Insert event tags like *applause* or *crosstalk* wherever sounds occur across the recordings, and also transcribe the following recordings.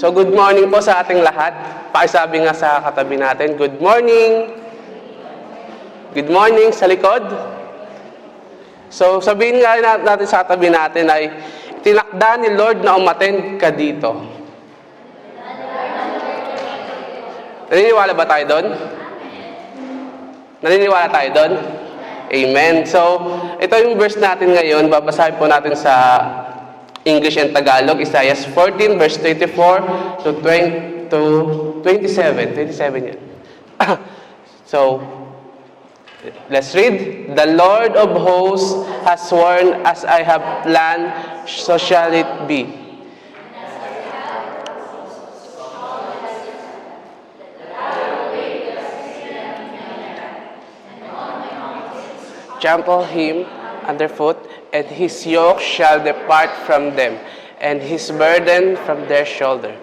So good morning po sa ating lahat. Pakisabi nga sa katabi natin, good morning. Good morning sa likod. So sabihin nga nat- natin sa katabi natin ay tinakda ni Lord na umattend ka dito. Naniniwala ba tayo doon? Naniniwala tayo doon? Amen. So, ito yung verse natin ngayon. Babasahin po natin sa English and Tagalog. Isaiah 14 verse 24 to 20 to 27. 27 yan. *coughs* so, let's read. The Lord of hosts has sworn, as I have planned, so shall it be. trample him underfoot, and his yoke shall depart from them, and his burden from their shoulder.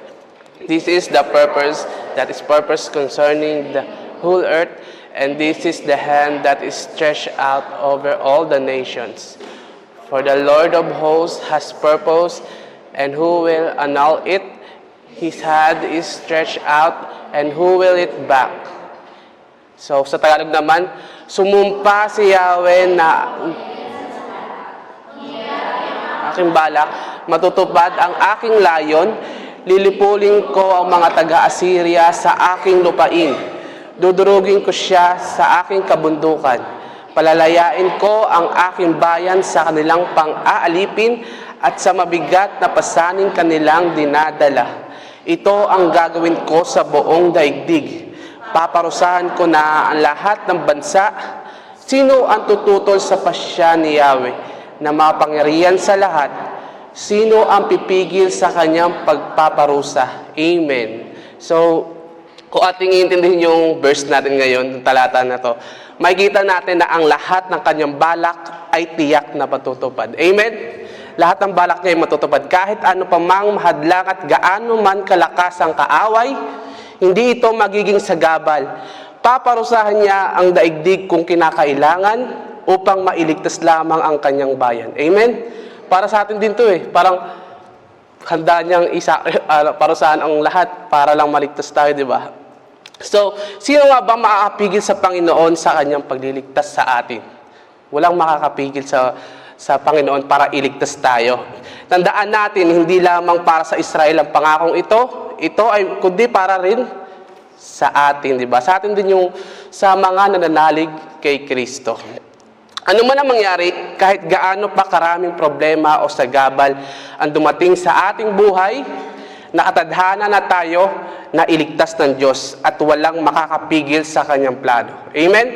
This is the purpose that is purpose concerning the whole earth, and this is the hand that is stretched out over all the nations. For the Lord of hosts has purpose, and who will annul it? His hand is stretched out, and who will it back? So, sa Tagalog naman, sumumpa si Yahweh na aking balak, matutupad ang aking layon, lilipulin ko ang mga taga-Assyria sa aking lupain. Dudurugin ko siya sa aking kabundukan. Palalayain ko ang aking bayan sa kanilang pang-aalipin at sa mabigat na pasaning kanilang dinadala. Ito ang gagawin ko sa buong daigdig paparusahan ko na ang lahat ng bansa. Sino ang tututol sa pasya ni Yahweh na mapangyarihan sa lahat? Sino ang pipigil sa kanyang pagpaparusa? Amen. So, kung ating iintindihin yung verse natin ngayon, yung talata na to, makikita natin na ang lahat ng kanyang balak ay tiyak na patutupad. Amen? Lahat ng balak niya ay matutupad. Kahit ano pa mang mahadlang at gaano man kalakas ang kaaway, hindi ito magiging sagabal. Paparusahan niya ang daigdig kung kinakailangan upang mailigtas lamang ang kanyang bayan. Amen? Para sa atin din to eh. Parang handa niyang isa, uh, *laughs* parusahan ang lahat para lang maligtas tayo, di ba? So, sino nga ba makakapigil sa Panginoon sa kanyang pagliligtas sa atin? Walang makakapigil sa sa Panginoon para iligtas tayo. Tandaan natin, hindi lamang para sa Israel ang pangakong ito, ito ay kundi para rin sa atin, di ba? Sa atin din yung sa mga nananalig kay Kristo. Ano man ang mangyari, kahit gaano pa karaming problema o sagabal ang dumating sa ating buhay, nakatadhana na tayo na iligtas ng Diyos at walang makakapigil sa kanyang plano. Amen?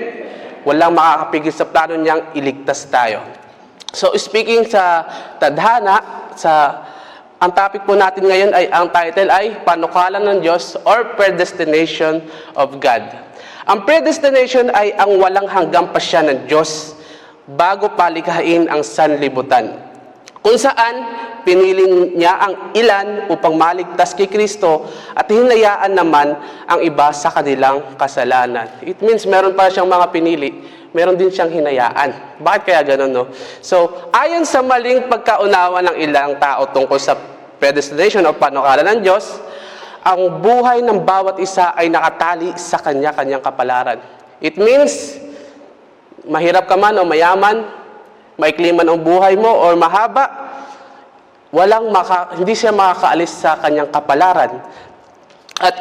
Walang makakapigil sa plano niyang iligtas tayo. So speaking sa tadhana, sa ang topic po natin ngayon ay ang title ay Panukalan ng Diyos or Predestination of God. Ang predestination ay ang walang hanggang pasya ng Diyos bago palikhain ang sanlibutan. Kung saan pinili niya ang ilan upang maligtas kay Kristo at hinayaan naman ang iba sa kanilang kasalanan. It means meron pa siyang mga pinili, meron din siyang hinayaan. Bakit kaya ganun, no? So, ayon sa maling pagkaunawa ng ilang tao tungkol sa predestination o panukala ng Diyos, ang buhay ng bawat isa ay nakatali sa kanya-kanyang kapalaran. It means, mahirap ka man o mayaman, maikli man ang buhay mo o mahaba, walang maka, hindi siya makakaalis sa kanyang kapalaran. At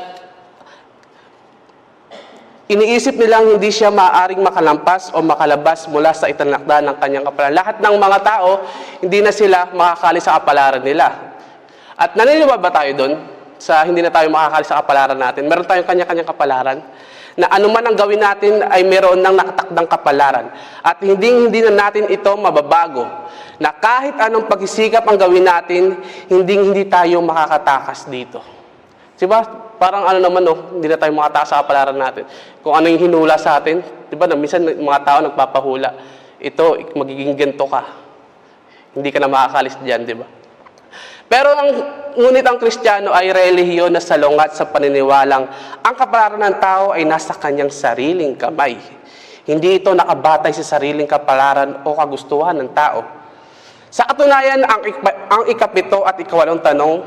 iniisip nilang hindi siya maaaring makalampas o makalabas mula sa itinakda ng kanyang kapalaran. Lahat ng mga tao, hindi na sila makakaalis sa kapalaran nila. At naniniwala ba tayo doon sa hindi na tayo makakaalis sa kapalaran natin? Meron tayong kanya-kanyang kapalaran na anuman ang gawin natin ay meron ng nakatakdang kapalaran. At hindi hindi na natin ito mababago. Na kahit anong pagsisikap ang gawin natin, hindi hindi tayo makakatakas dito. Di ba? Parang ano naman, no, hindi na tayo makatakas sa kapalaran natin. Kung ano yung hinula sa atin, di ba, minsan mga tao nagpapahula, ito, magiging ganito ka. Hindi ka na makakalis dyan, di ba? Pero ang ngunit ang Kristiyano ay relihiyon na salungat sa paniniwalang ang kapalaran ng tao ay nasa kanyang sariling kamay. Hindi ito nakabatay sa sariling kapalaran o kagustuhan ng tao. Sa katunayan, ang, ang ikapito at ikawalong tanong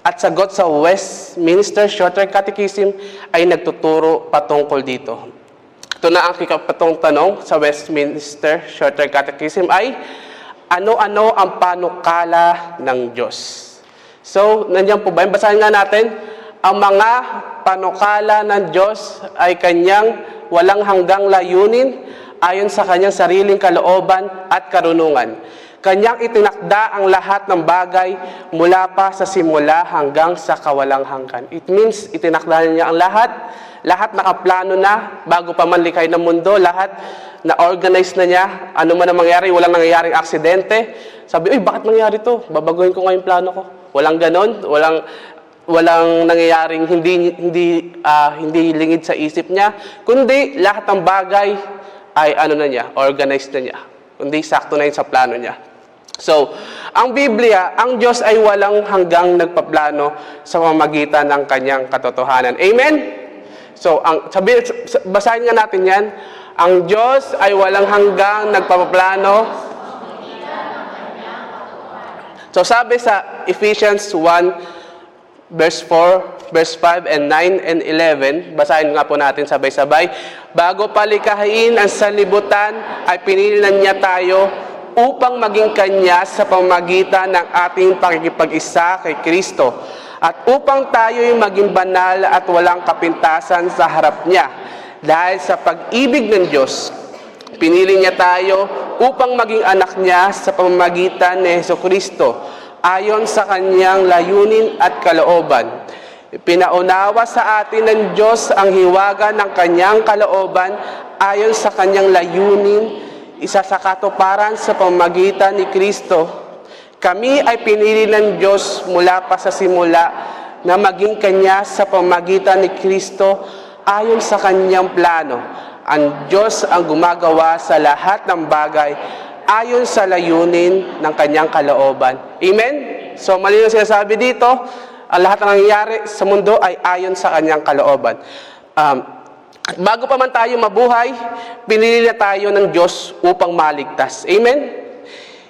at sagot sa Westminster Shorter Catechism ay nagtuturo patungkol dito. Ito na ang kikapatong tanong sa Westminster Shorter Catechism ay, ano-ano ang panukala ng Diyos? So, nandiyan po ba? Basahin nga natin. Ang mga panukala ng Diyos ay kanyang walang hanggang layunin ayon sa kanyang sariling kalooban at karunungan. Kanyang itinakda ang lahat ng bagay mula pa sa simula hanggang sa kawalang hanggan. It means itinakda niya ang lahat. Lahat nakaplano na bago pa man likay ng mundo. Lahat na-organize na niya. Ano man ang mangyari, walang nangyayaring aksidente. Sabi, uy, bakit nangyari to? Babaguhin ko nga yung plano ko. Walang ganon. Walang walang nangyayaring hindi hindi ah, hindi lingid sa isip niya kundi lahat ng bagay ay ano na niya organized na niya kundi sakto na yun sa plano niya. So ang Biblia ang Diyos ay walang hanggang nagpaplano sa pamamagitan ng kanyang katotohanan. Amen? So ang sabi basahin nga natin yan. Ang Diyos ay walang hanggang nagpapaplano. So sabi sa Ephesians 1 verse 4, verse 5 and 9 and 11, basahin nga po natin sabay-sabay. Bago palikahin ang sanlibutan, ay pinili na niya tayo upang maging kanya sa pamagitan ng ating pakikipag-isa kay Kristo at upang tayo'y maging banal at walang kapintasan sa harap niya. Dahil sa pag-ibig ng Diyos, Pinili niya tayo upang maging anak niya sa pamamagitan ni Heso Kristo ayon sa kanyang layunin at kalooban. Pinaunawa sa atin ng Diyos ang hiwaga ng kanyang kalooban ayon sa kanyang layunin, isa sa katuparan sa pamamagitan ni Kristo. Kami ay pinili ng Diyos mula pa sa simula na maging kanya sa pamamagitan ni Kristo ayon sa kanyang plano ang Diyos ang gumagawa sa lahat ng bagay ayon sa layunin ng kanyang kalooban. Amen? So, mali na sinasabi dito, ang lahat ng nangyayari sa mundo ay ayon sa kanyang kalooban. Um, bago pa man tayo mabuhay, pinili na tayo ng Diyos upang maligtas. Amen?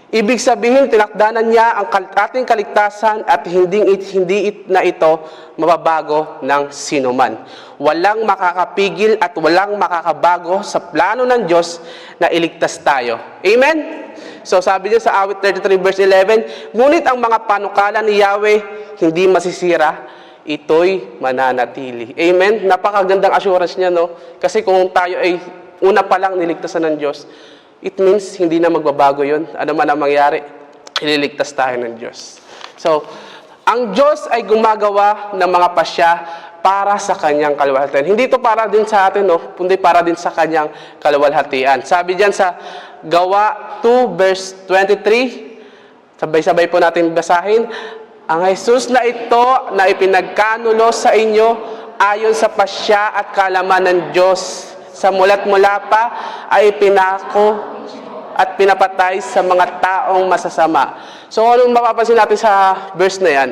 Ibig sabihin, tinakdanan niya ang ating kaligtasan at hindi, it, hindi na ito mababago ng sinuman. Walang makakapigil at walang makakabago sa plano ng Diyos na iligtas tayo. Amen? So sabi niya sa awit 33 verse 11, Ngunit ang mga panukala ni Yahweh hindi masisira, ito'y mananatili. Amen? Napakagandang assurance niya, no? Kasi kung tayo ay una pa lang niligtasan ng Diyos, it means hindi na magbabago yun. Ano man ang mangyari, ililigtas tayo ng Diyos. So, ang Diyos ay gumagawa ng mga pasya para sa kanyang kaluwalhatian. Hindi ito para din sa atin, no? kundi para din sa kanyang kaluwalhatian. Sabi diyan sa Gawa 2 verse 23, sabay-sabay po natin basahin, ang Jesus na ito na ipinagkanulo sa inyo ayon sa pasya at kalaman ng Diyos sa mulat mula pa ay pinako at pinapatay sa mga taong masasama. So anong mapapansin natin sa verse na yan?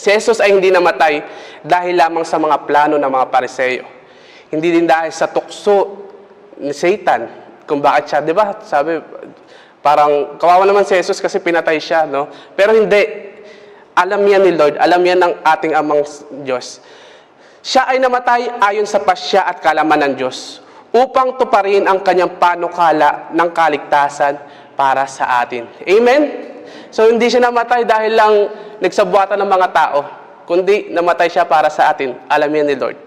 Si Jesus ay hindi namatay dahil lamang sa mga plano ng mga pariseyo. Hindi din dahil sa tukso ni Satan kung bakit siya, di ba? Sabi, parang kawawa naman si Jesus kasi pinatay siya, no? Pero hindi. Alam yan ni Lord, alam yan ng ating amang Diyos. Siya ay namatay ayon sa pasya at kalaman ng Diyos upang tuparin ang kanyang panukala ng kaligtasan para sa atin. Amen? So hindi siya namatay dahil lang nagsabuatan ng mga tao, kundi namatay siya para sa atin. Alam yan ni Lord.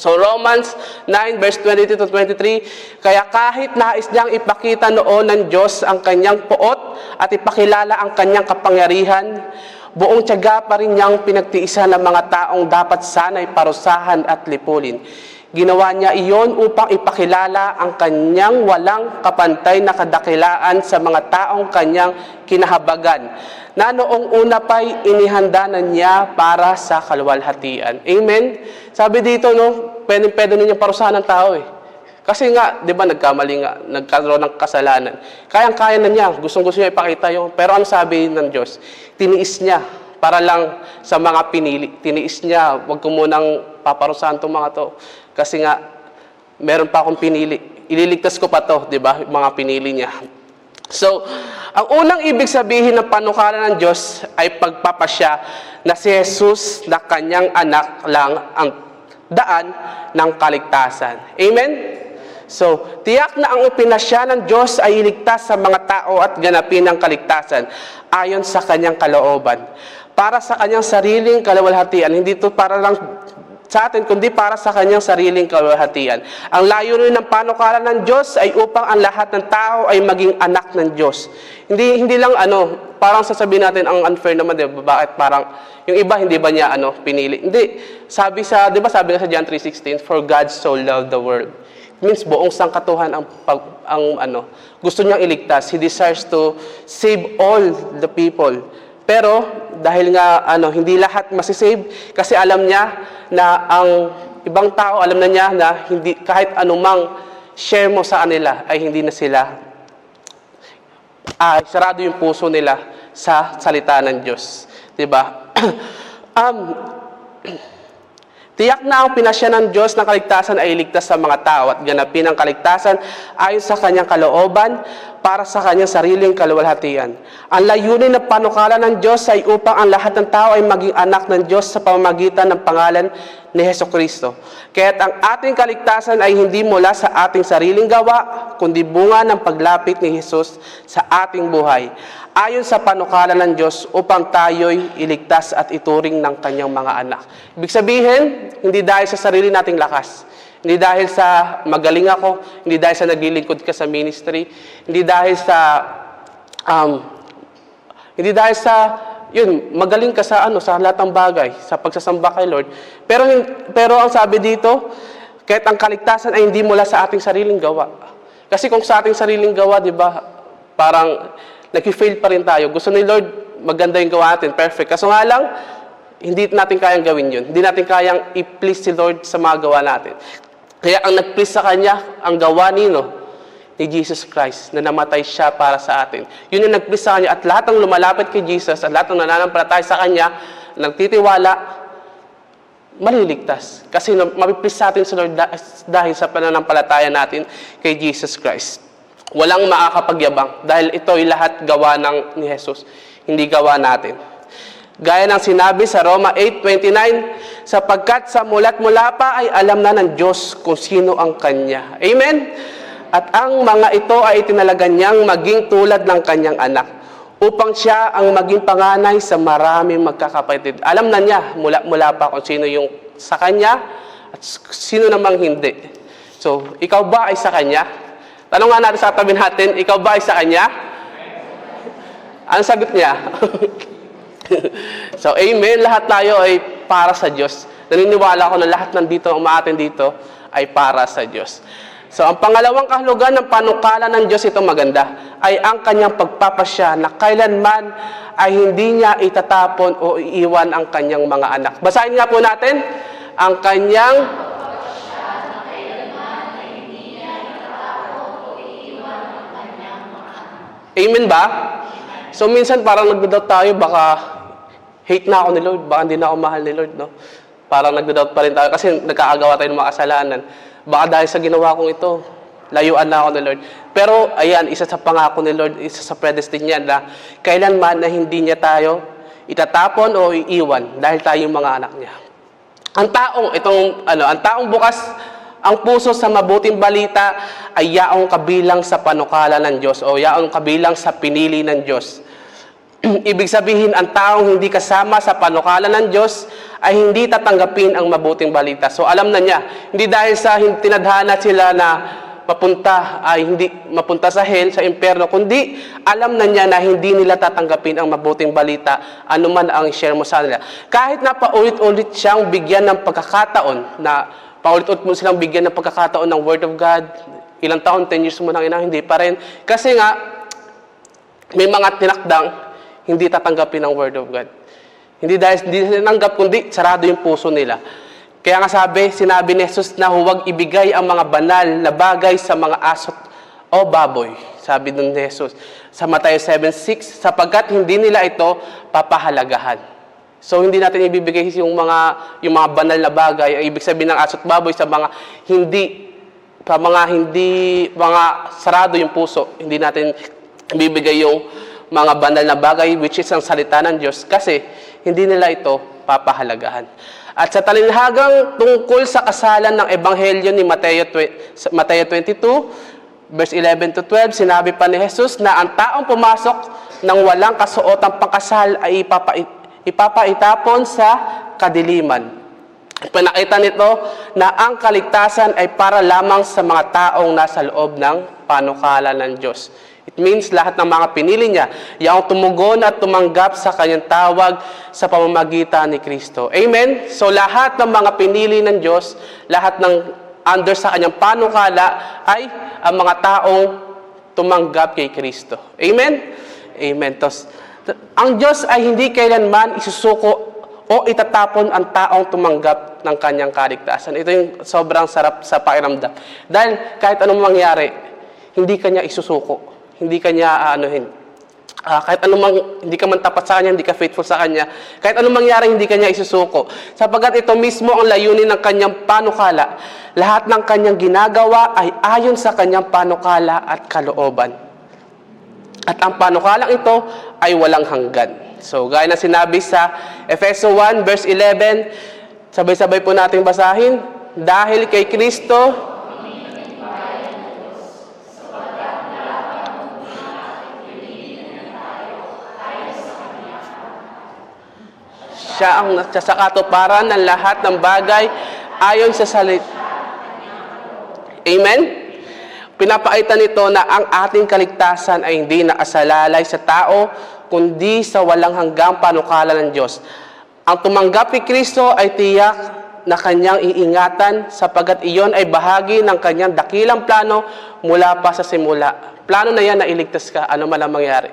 So Romans 9 verse 22 to 23, kaya kahit nais niyang ipakita noon ng Diyos ang kanyang puot at ipakilala ang kanyang kapangyarihan, buong tiyaga pa rin niyang pinagtiisan ng mga taong dapat sana'y parusahan at lipulin. Ginawa niya iyon upang ipakilala ang kanyang walang kapantay na kadakilaan sa mga taong kanyang kinahabagan, na noong una pa'y inihanda na niya para sa kaluwalhatian. Amen? Sabi dito, no, pwede, pwede ninyang parusahan ng tao eh. Kasi nga, di ba, nagkamali nga, nagkaroon ng kasalanan. Kayang-kaya na niya, gustong-gusto niya ipakita yung, pero ang sabi ng Diyos, tiniis niya para lang sa mga pinili. Tiniis niya, wag ko munang paparusahan itong mga to. Kasi nga, meron pa akong pinili. Ililigtas ko pa to, di ba, mga pinili niya. So, ang unang ibig sabihin ng panukala ng Diyos ay pagpapasya na si Jesus na kanyang anak lang ang daan ng kaligtasan. Amen? So, tiyak na ang ipinasya ng Diyos ay iligtas sa mga tao at ganapin ang kaligtasan ayon sa kanyang kalooban. Para sa kanyang sariling kalawalhatian, hindi ito para lang sa atin, kundi para sa kanyang sariling kalwalhatian. Ang layunin ng panukala ng Diyos ay upang ang lahat ng tao ay maging anak ng Diyos. Hindi hindi lang ano, parang sasabihin natin ang unfair naman, 'di ba? Bakit parang yung iba hindi ba niya ano pinili? Hindi. Sabi sa, 'di ba sabi sa John 3:16, for God so loved the world. Means buong sangkatuhan ang pag, ang ano, gusto niyang iligtas. He desires to save all the people. Pero dahil nga ano, hindi lahat masisave kasi alam niya na ang ibang tao alam na niya na hindi kahit anumang share mo sa kanila ay hindi na sila ay sarado yung puso nila sa salita ng Diyos. 'Di ba? *clears throat* um, Tiyak na ang pinasya ng Diyos ng kaligtasan ay iligtas sa mga tao at ganapin ang kaligtasan ayon sa kanyang kalooban para sa kanyang sariling kaluwalhatian. Ang layunin ng panukala ng Diyos ay upang ang lahat ng tao ay maging anak ng Diyos sa pamamagitan ng pangalan ni Heso Kristo. Kaya't ang ating kaligtasan ay hindi mula sa ating sariling gawa, kundi bunga ng paglapit ni Jesus sa ating buhay ayon sa panukala ng Diyos upang tayo'y iligtas at ituring ng kanyang mga anak. Ibig sabihin, hindi dahil sa sarili nating lakas, hindi dahil sa magaling ako, hindi dahil sa naglilingkod ka sa ministry, hindi dahil sa um, hindi dahil sa yun, magaling ka sa ano sa lahat ng bagay, sa pagsasamba kay Lord. Pero pero ang sabi dito, kahit ang kaligtasan ay hindi mula sa ating sariling gawa. Kasi kung sa ating sariling gawa, 'di ba, parang nag-fail pa rin tayo. Gusto ni Lord, maganda yung gawa natin, perfect. Kaso nga lang, hindi natin kayang gawin yun. Hindi natin kayang i-please si Lord sa mga gawa natin. Kaya ang nag-please sa Kanya, ang gawa nino, ni Jesus Christ, na namatay siya para sa atin. Yun yung nag-please sa Kanya. At lahat ng lumalapit kay Jesus, at lahat ng nananampalataya sa Kanya, nagtitiwala, maliligtas. Kasi mapiplease sa atin si Lord dahil sa pananampalataya natin kay Jesus Christ. Walang makakapagyabang dahil ito ay lahat gawa ng ni Jesus, hindi gawa natin. Gaya ng sinabi sa Roma 8.29, sapagkat sa mulat mula pa ay alam na ng Diyos kung sino ang Kanya. Amen? At ang mga ito ay itinalaga niyang maging tulad ng Kanyang anak upang siya ang maging panganay sa maraming magkakapatid. Alam na niya mula-mula pa kung sino yung sa Kanya at sino namang hindi. So, ikaw ba ay sa Kanya? Tanong nga natin sa tabi natin, ikaw ba ay sa Kanya? Ang sagot niya? *laughs* so, amen. Lahat tayo ay para sa Diyos. Naniniwala ko na lahat nandito, umaatin dito, ay para sa Diyos. So, ang pangalawang kahulugan ng panukala ng Diyos, ito maganda, ay ang kanyang pagpapasya na kailanman ay hindi niya itatapon o iiwan ang kanyang mga anak. Basahin nga po natin, ang kanyang Amen ba? So minsan parang nagdo-doubt tayo, baka hate na ako ni Lord, baka hindi na ako mahal ni Lord, no? Parang nagdo-doubt pa rin tayo kasi nagkaagawa tayo ng mga kasalanan. Baka dahil sa ginawa kong ito, layuan na ako ni Lord. Pero ayan, isa sa pangako ni Lord, isa sa predestin niya na kailanman na hindi niya tayo itatapon o iiwan dahil tayo yung mga anak niya. Ang taong itong ano, ang taong bukas ang puso sa mabuting balita ay yaong kabilang sa panukala ng Diyos o yaong kabilang sa pinili ng Diyos. *clears throat* Ibig sabihin, ang taong hindi kasama sa panukala ng Diyos ay hindi tatanggapin ang mabuting balita. So alam na niya, hindi dahil sa tinadhana sila na mapunta ay hindi mapunta sa hell, sa impyerno, kundi alam na niya na hindi nila tatanggapin ang mabuting balita anuman ang share mo sa nila. Kahit na paulit-ulit siyang bigyan ng pagkakataon na paulit-ulit mo silang bigyan ng pagkakataon ng Word of God. Ilang taon, 10 years mo nang ina, hindi pa rin. Kasi nga, may mga tinakdang hindi tatanggapin ang Word of God. Hindi dahil hindi sila nanggap, kundi sarado yung puso nila. Kaya nga sabi, sinabi ni Jesus na huwag ibigay ang mga banal na bagay sa mga asot o baboy. Sabi nun ni Jesus sa Matthew 7.6, sapagkat hindi nila ito papahalagahan. So hindi natin ibibigay yung mga yung mga banal na bagay, ay ibig sabihin ng asot baboy sa mga hindi sa mga hindi mga sarado yung puso, hindi natin bibigay yung mga banal na bagay, which is ang salita ng Diyos, kasi hindi nila ito papahalagahan. At sa talinhagang tungkol sa kasalan ng Ebanghelyo ni Mateo, Mateo 22, verse 11 to 12, sinabi pa ni Jesus na ang taong pumasok ng walang kasuotang pangkasal ay ipapait, ipapaitapon sa kadiliman. Pinakita nito na ang kaligtasan ay para lamang sa mga taong nasa loob ng panukala ng Diyos. It means lahat ng mga pinili niya, yung tumugon at tumanggap sa kanyang tawag sa pamamagitan ni Kristo. Amen? So lahat ng mga pinili ng Diyos, lahat ng under sa kanyang panukala ay ang mga taong tumanggap kay Kristo. Amen? Amen. Tos, ang Diyos ay hindi kailanman isusuko o itatapon ang taong tumanggap ng kanyang kaligtasan. Ito yung sobrang sarap sa pakiramdam. Dahil kahit anong mangyari, hindi kanya isusuko. Hindi kanya aanuhin. Ah, kahit anong mang, hindi ka man tapat sa kanya, hindi ka faithful sa kanya, kahit anong mangyari, hindi kanya isusuko. Sapagkat ito mismo ang layunin ng kanyang panukala. Lahat ng kanyang ginagawa ay ayon sa kanyang panukala at kalooban. At ang panukalang ito ay walang hanggan. So, gaya na sinabi sa Efeso 1 verse 11, sabay-sabay po natin basahin. Dahil kay Kristo, siya ang nasa sa katuparan ng lahat ng bagay ayon sa salit. Amen? Pinapakita nito na ang ating kaligtasan ay hindi nakasalalay sa tao, kundi sa walang hanggang panukala ng Diyos. Ang tumanggap kay Kristo ay tiyak na kanyang iingatan sapagat iyon ay bahagi ng kanyang dakilang plano mula pa sa simula. Plano na yan na iligtas ka, ano man ang mangyari.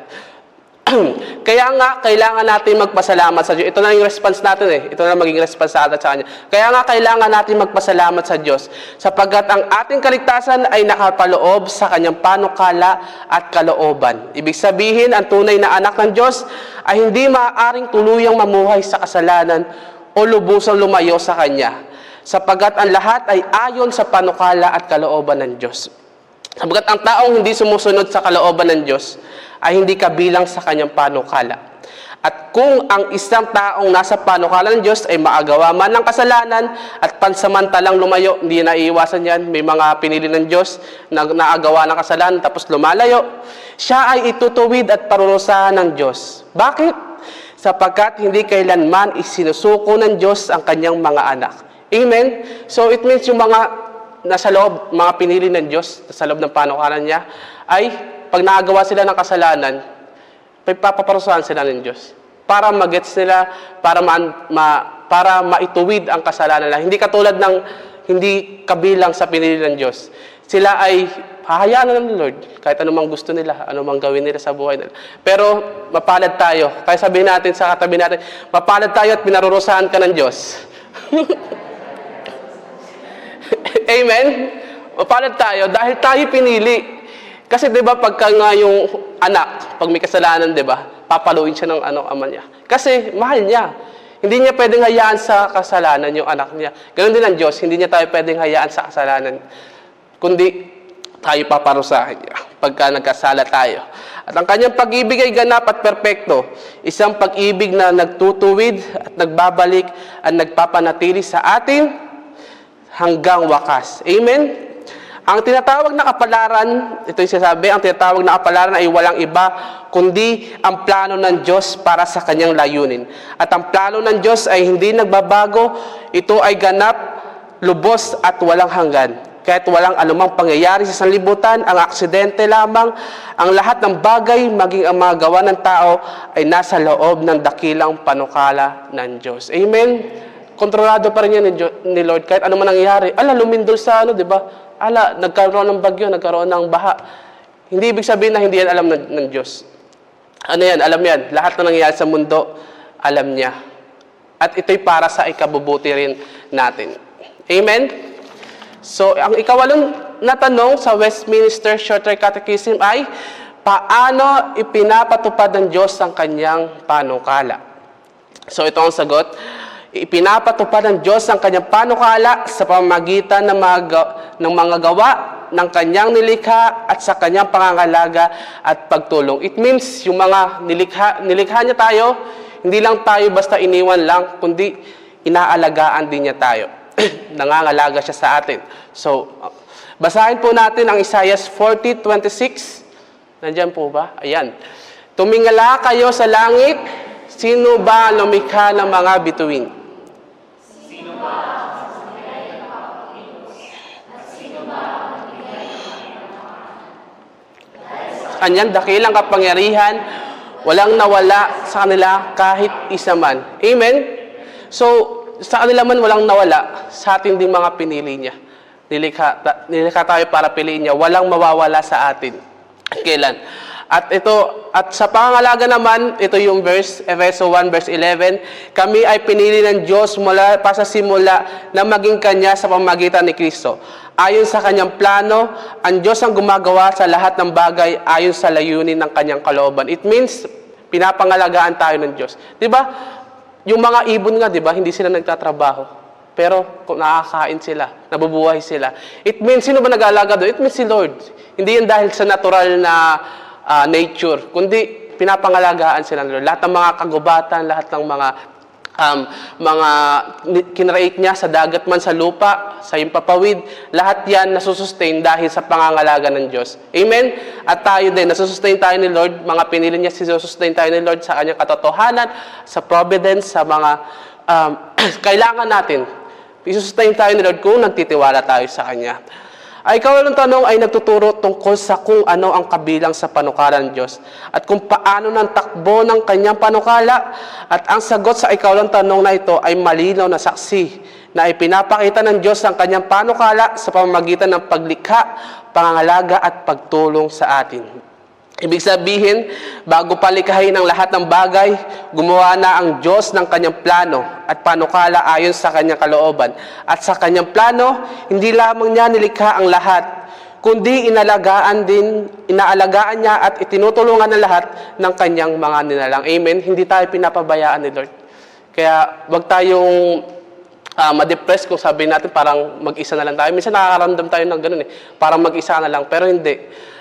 *clears throat* Kaya nga, kailangan natin magpasalamat sa Diyos. Ito na yung response natin eh. Ito na maging response sa atin sa Kanya. Kaya nga, kailangan natin magpasalamat sa Diyos. Sapagkat ang ating kaligtasan ay nakapaloob sa Kanyang panukala at kalooban. Ibig sabihin, ang tunay na anak ng Diyos ay hindi maaaring tuluyang mamuhay sa kasalanan o lubusang lumayo sa Kanya. Sapagkat ang lahat ay ayon sa panukala at kalooban ng Diyos. Sabagat ang taong hindi sumusunod sa kalooban ng Diyos ay hindi kabilang sa kanyang panukala. At kung ang isang taong nasa panukala ng Diyos ay maagawa man ng kasalanan at pansamantalang lumayo, hindi na iiwasan yan. May mga pinili ng Diyos na naagawa ng kasalanan tapos lumalayo. Siya ay itutuwid at parurusahan ng Diyos. Bakit? Sapagkat hindi kailanman isinusuko ng Diyos ang kanyang mga anak. Amen? So it means yung mga nasa loob, mga pinili ng Diyos, sa loob ng panukalan niya, ay pag naagawa sila ng kasalanan, papaparusahan sila ng Diyos. Para magets nila, para, ma, ma, para maituwid ang kasalanan nila. Hindi katulad ng hindi kabilang sa pinili ng Diyos. Sila ay hahayaan ng Lord kahit anumang gusto nila, anumang gawin nila sa buhay nila. Pero mapalad tayo. Kaya sabihin natin sa katabi natin, mapalad tayo at pinarurusahan ka ng Diyos. *laughs* *laughs* Amen? Mapalad tayo dahil tayo pinili. Kasi 'di ba pagka nga yung anak, pag may kasalanan, 'di ba? Papaluin siya ng ano ama niya. Kasi mahal niya. Hindi niya pwedeng hayaan sa kasalanan yung anak niya. Ganon din ang Diyos, hindi niya tayo pwedeng hayaan sa kasalanan. Kundi tayo paparusahan niya pagka nagkasala tayo. At ang kanyang pag-ibig ay ganap at perpekto. Isang pag-ibig na nagtutuwid at nagbabalik at nagpapanatili sa atin hanggang wakas. Amen? Ang tinatawag na kapalaran, ito yung sinasabi, ang tinatawag na kapalaran ay walang iba, kundi ang plano ng Diyos para sa kanyang layunin. At ang plano ng Diyos ay hindi nagbabago, ito ay ganap, lubos at walang hanggan. Kahit walang anumang pangyayari sa sanlibutan, ang aksidente lamang, ang lahat ng bagay, maging ang mga gawa ng tao, ay nasa loob ng dakilang panukala ng Diyos. Amen? Kontrolado pa rin yan ni, Lord kahit ano man nangyayari. Ala, lumindol sa ano, di ba? Ala, nagkaroon ng bagyo, nagkaroon ng baha. Hindi ibig sabihin na hindi yan alam ng, ng Diyos. Ano yan? Alam yan. Lahat na nangyayari sa mundo, alam niya. At ito'y para sa ikabubuti rin natin. Amen? So, ang ikawalong na tanong sa Westminster Shorter Catechism ay, paano ipinapatupad ng Diyos ang kanyang panukala? So, ito ang sagot. Ipinapatupad ng Diyos ang kanyang panukala sa pamamagitan ng mga, ga- ng mga gawa ng kanyang nilikha at sa kanyang pangangalaga at pagtulong. It means yung mga nilikha, nilikha niya tayo, hindi lang tayo basta iniwan lang, kundi inaalagaan din niya tayo. *clears throat* Nangangalaga siya sa atin. So, basahin po natin ang Isaiah 40:26. Nandiyan po ba? Ayan. Tumingala kayo sa langit, sino ba lumikha ng mga bituin? Kanyang dakilang kapangyarihan, walang nawala sa kanila kahit isa man. Amen? So, sa kanila man walang nawala, sa atin din mga pinili niya. Nilikha, nilikha tayo para piliin niya, walang mawawala sa atin. Kailan? At ito, at sa pangangalaga naman, ito yung verse, Efeso 1 verse 11, kami ay pinili ng Diyos mula pa sa simula na maging Kanya sa pamagitan ni Kristo. Ayon sa Kanyang plano, ang Diyos ang gumagawa sa lahat ng bagay ayon sa layunin ng Kanyang kalooban. It means, pinapangalagaan tayo ng Diyos. Di ba? Yung mga ibon nga, di ba, hindi sila nagtatrabaho. Pero kung nakakain sila, nabubuhay sila. It means, sino ba nag-aalaga doon? It means si Lord. Hindi yan dahil sa natural na ah, nature, kundi pinapangalagaan sila ng Lord. Lahat ng mga kagubatan, lahat ng mga um, mga kinreate niya sa dagat man sa lupa, sa impapawid, lahat yan nasusustain dahil sa pangangalaga ng Diyos. Amen? At tayo din, nasusustain tayo ni Lord, mga pinili niya, sinusustain tayo ni Lord sa kanyang katotohanan, sa providence, sa mga um, *clears throat* kailangan natin. Isustain tayo ni Lord kung nagtitiwala tayo sa Kanya. Ay ikaw ng tanong ay nagtuturo tungkol sa kung ano ang kabilang sa panukala ng Diyos at kung paano ng takbo ng kanyang panukala at ang sagot sa ikaw ng tanong na ito ay malinaw na saksi na ipinapakita ng Diyos ang kanyang panukala sa pamamagitan ng paglikha, pangangalaga at pagtulong sa atin. Ibig sabihin, bago palikhahin ang lahat ng bagay, gumawa na ang Diyos ng kanyang plano at panukala ayon sa kanyang kalooban. At sa kanyang plano, hindi lamang niya nilikha ang lahat, kundi inalagaan din, inaalagaan niya at itinutulungan ng lahat ng kanyang mga nilalang. Amen? Hindi tayo pinapabayaan ni Lord. Kaya wag tayong ah, ma-depress kung sabihin natin parang mag-isa na lang tayo. Minsan nakakaramdam tayo ng ganun eh. Parang mag-isa na lang. Pero hindi.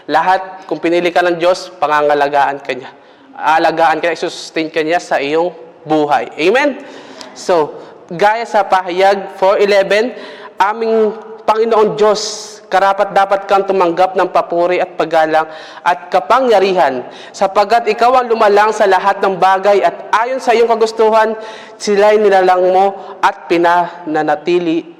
Lahat, kung pinili ka ng Diyos, pangangalagaan ka niya. Aalagaan ka niya, isustain ka niya sa iyong buhay. Amen? So, gaya sa pahayag 4.11, aming Panginoon Diyos, karapat dapat kang tumanggap ng papuri at paggalang at kapangyarihan sapagkat ikaw ang lumalang sa lahat ng bagay at ayon sa iyong kagustuhan, sila'y nilalang mo at pinananatili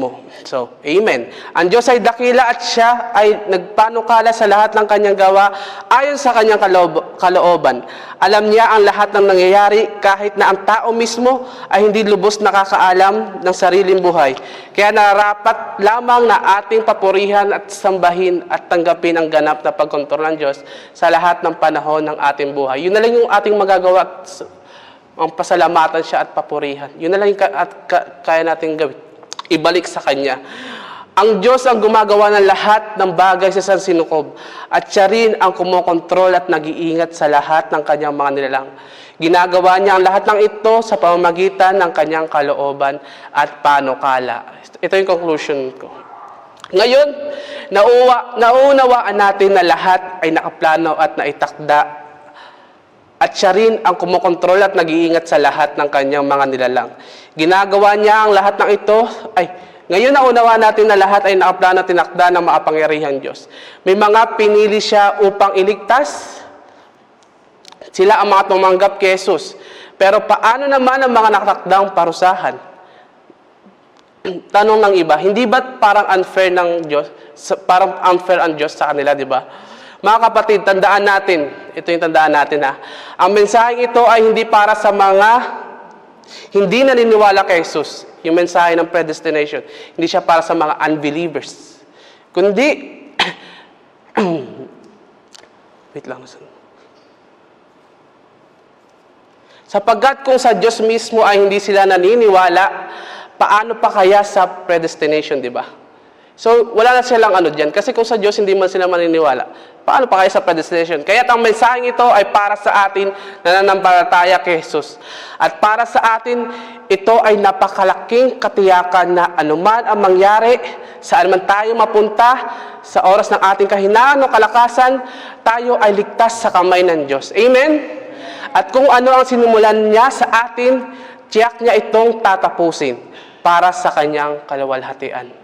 mo. So, amen. Ang Diyos ay dakila at siya ay nagpanukala sa lahat ng kanyang gawa ayon sa kanyang kaloob- kalooban. Alam niya ang lahat ng nangyayari kahit na ang tao mismo ay hindi lubos nakakaalam ng sariling buhay. Kaya nararapat lamang na ating papurihan at sambahin at tanggapin ang ganap na pagkontrol ng Diyos sa lahat ng panahon ng ating buhay. Yun na lang yung ating magagawa ang pasalamatan siya at papurihan. Yun na lang yung ka- at ka- kaya natin gawin. Ibalik sa Kanya. Ang Diyos ang gumagawa ng lahat ng bagay sa San Sinukob at siya rin ang kumokontrol at nag-iingat sa lahat ng kanyang mga nilalang. Ginagawa niya ang lahat ng ito sa pamamagitan ng kanyang kalooban at panukala. Ito yung conclusion ko. Ngayon, nauwa, naunawaan natin na lahat ay nakaplano at naitakda at siya rin ang kumokontrol at nag-iingat sa lahat ng kanyang mga nilalang. Ginagawa niya ang lahat ng ito, ay, ngayon naunawa natin na lahat ay nakaplano at tinakda ng maapangyarihang Diyos. May mga pinili siya upang iligtas, sila ang mga tumanggap kay Jesus. Pero paano naman ang mga nakatakdang parusahan? Tanong ng iba, hindi ba parang unfair ng Diyos, parang unfair ang Diyos sa kanila, di ba? Mga kapatid, tandaan natin, ito yung tandaan natin ha. Ang mensaheng ito ay hindi para sa mga hindi naniniwala kay Jesus. Yung mensahe ng predestination. Hindi siya para sa mga unbelievers. Kundi, *clears throat* wait lang. Sapagkat kung sa Diyos mismo ay hindi sila naniniwala, paano pa kaya sa predestination, di ba? So, wala na silang ano dyan. Kasi kung sa Diyos hindi man sila maniniwala, paano pa kayo sa predestination? Kaya ang mensaheng ito ay para sa atin na nananampalataya kay Jesus. At para sa atin, ito ay napakalaking katiyakan na anuman ang mangyari, saan man tayo mapunta, sa oras ng ating kahinaan o kalakasan, tayo ay ligtas sa kamay ng Diyos. Amen? At kung ano ang sinumulan niya sa atin, tiyak niya itong tatapusin para sa kanyang kalawalhatian.